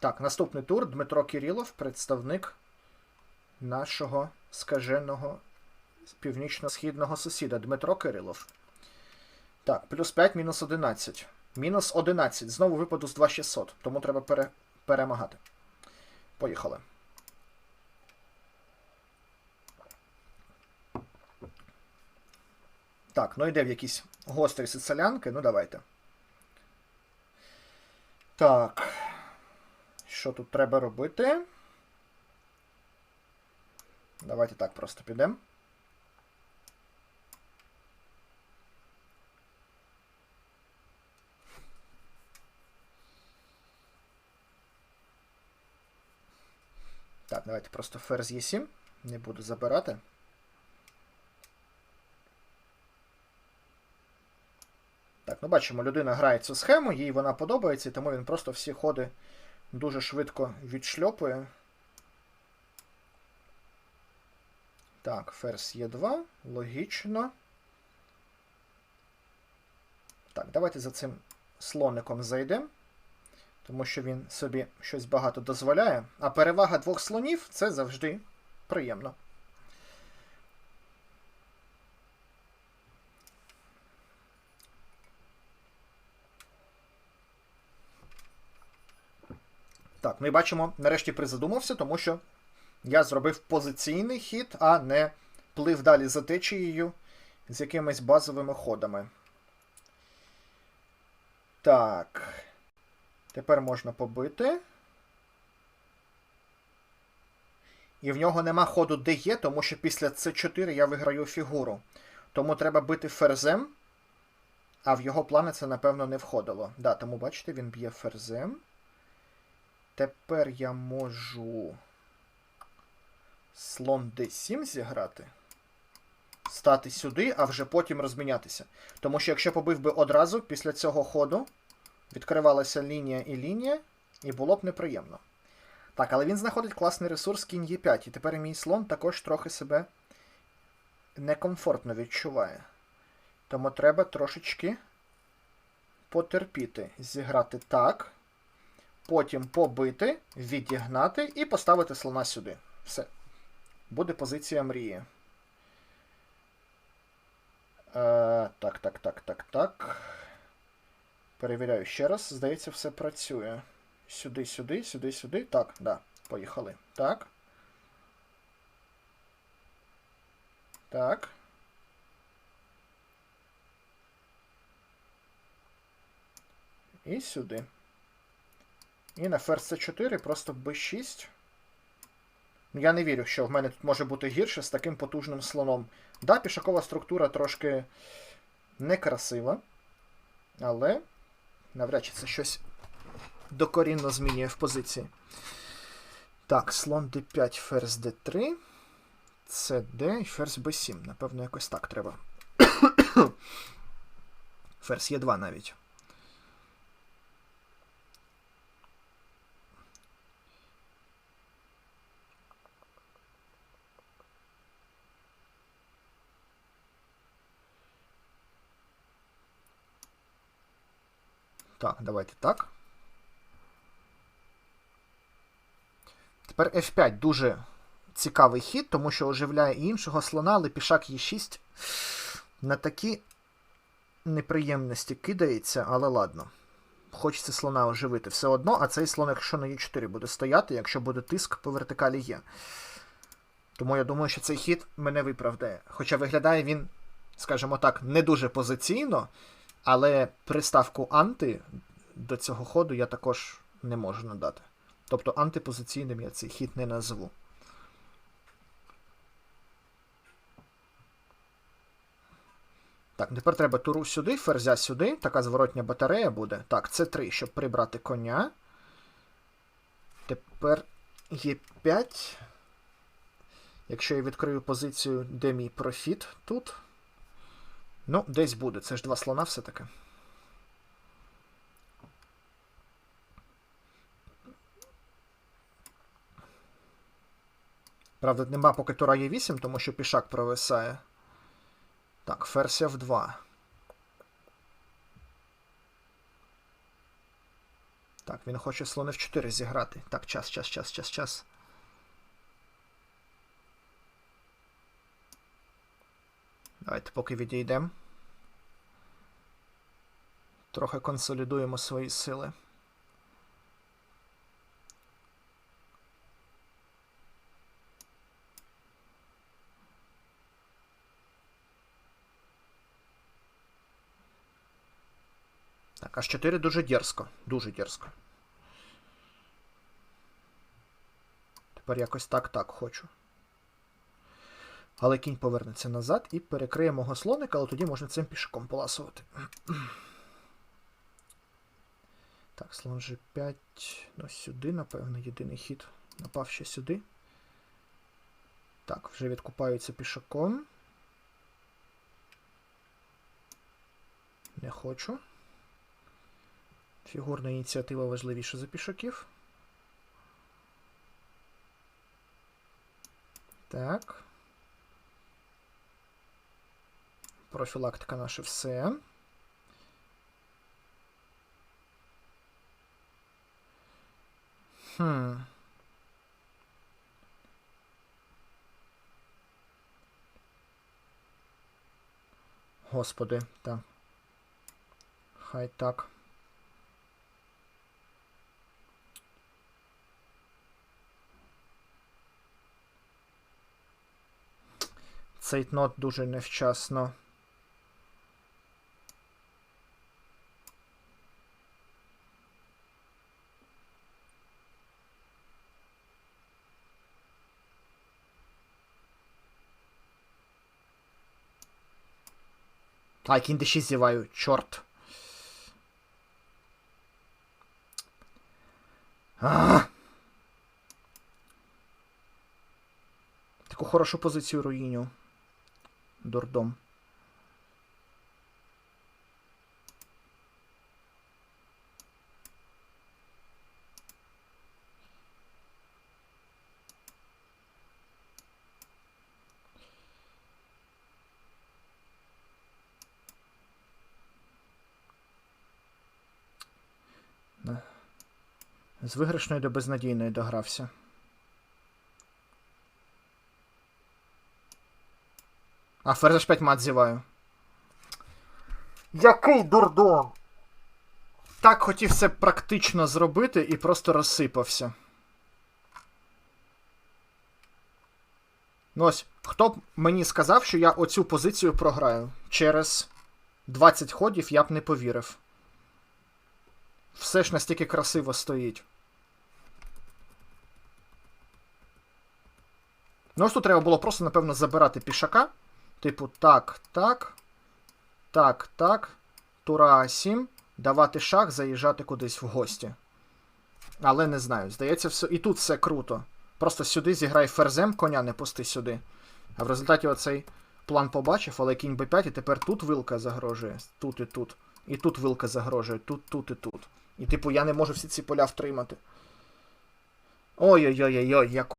Так, наступний тур Дмитро Кирилов, представник нашого скаженого північно-східного сусіда Дмитро Кирилов. Так, плюс 5, мінус 11. Мінус 11. Знову випаду з 2600, тому треба пере... перемагати. Поїхали. Так, ну йде в якісь гострі сицилянки, ну давайте. Так. Що тут треба робити? Давайте так просто підемо. Так, давайте просто ферзь Е7. Не буду забирати. Так, ну бачимо, людина грає цю схему, їй вона подобається, тому він просто всі ходи дуже швидко відшльопує. Так, ферзь є 2, логічно. Так, давайте за цим слоником зайдемо, тому що він собі щось багато дозволяє. А перевага двох слонів це завжди приємно. Так, ну і бачимо, нарешті призадумався, тому що я зробив позиційний хід, а не плив далі за течією з якимись базовими ходами. Так. Тепер можна побити. І в нього нема ходу де є, тому що після С4 я виграю фігуру. Тому треба бити ферзем. А в його плани це, напевно, не входило. Да, тому бачите, він б'є ферзем. Тепер я можу слон d7 зіграти. Стати сюди, а вже потім розмінятися. Тому що якщо побив би одразу після цього ходу, відкривалася лінія і лінія, і було б неприємно. Так, але він знаходить класний ресурс кінь Е5, і тепер мій слон також трохи себе некомфортно відчуває. Тому треба трошечки потерпіти, зіграти так потім побити, відігнати і поставити слона сюди. Все. Буде позиція мрії. Е, так, так, так, так, так. Перевіряю ще раз. Здається, все працює. Сюди, сюди, сюди, сюди. Так, да. Поїхали. Так. Так. І сюди. І на ферзь c4 просто b6. Ну, Я не вірю, що в мене тут може бути гірше з таким потужним слоном. Да, пішакова структура трошки некрасива. Але навряд чи це щось докорінно змінює в позиції. Так, слон d5, ферзь d3, cd і ферзь b7. Напевно, якось так треба. ферзь e2 навіть. Так, давайте так. Тепер F5 дуже цікавий хід, тому що оживляє і іншого слона, але пішак Е6 на такі неприємності кидається, але ладно. Хочеться слона оживити все одно, а цей слон, якщо на Е4 буде стояти, якщо буде тиск по вертикалі є. Тому я думаю, що цей хід мене виправдає. Хоча виглядає він, скажімо так, не дуже позиційно. Але приставку анти до цього ходу я також не можу надати. Тобто антипозиційним я цей хід не назву. Так, тепер треба туру сюди, ферзя сюди. Така зворотня батарея буде. Так, це 3, щоб прибрати коня. Тепер є 5. Якщо я відкрию позицію, де мій профіт тут. Ну, десь буде. Це ж два слона все-таки. Правда, нема поки тура є 8, тому що пішак провисає. Так, ферзь F2. Так, він хоче слон F4 зіграти. Так, час, час, час, час, час. Давайте поки відійдемо. Трохи консолідуємо свої сили. Так, аж 4 дуже дерзко. Дуже дерзко. Тепер якось так-так хочу. Але кінь повернеться назад і перекриє мого слоника, але тоді можна цим пішком поласувати. Так, слон G5. Ну, сюди, напевно, єдиний хід. Напав ще сюди. Так, вже відкупаються пішаком. Не хочу. Фігурна ініціатива важливіша за пішаків. Так. Профілактика наше все. Хм. Господи, так. Хай так. Цейтнот дуже невчасно. Кінь d6 зіваю, чорт. А! Таку хорошу позицію руїню. Дурдом. З виграшної до безнадійної догрався. А, ферзь 5 мат зіваю. Який дурдом! Так хотів це практично зробити і просто розсипався. Ну ось, хто б мені сказав, що я оцю позицію програю? Через 20 ходів я б не повірив. Все ж настільки красиво стоїть. Ну, ось тут треба було просто, напевно, забирати пішака. Типу, так, так. Так, так. Тура 7. Давати шах, заїжджати кудись в гості. Але не знаю. Здається, все. І тут все круто. Просто сюди зіграй ферзем, коня не пусти сюди. А в результаті оцей план побачив, але кінь b5, і тепер тут вилка загрожує. Тут і тут. І тут вилка загрожує, тут, тут і тут. І, типу, я не можу всі ці поля втримати. Ой-ой-ой, ой як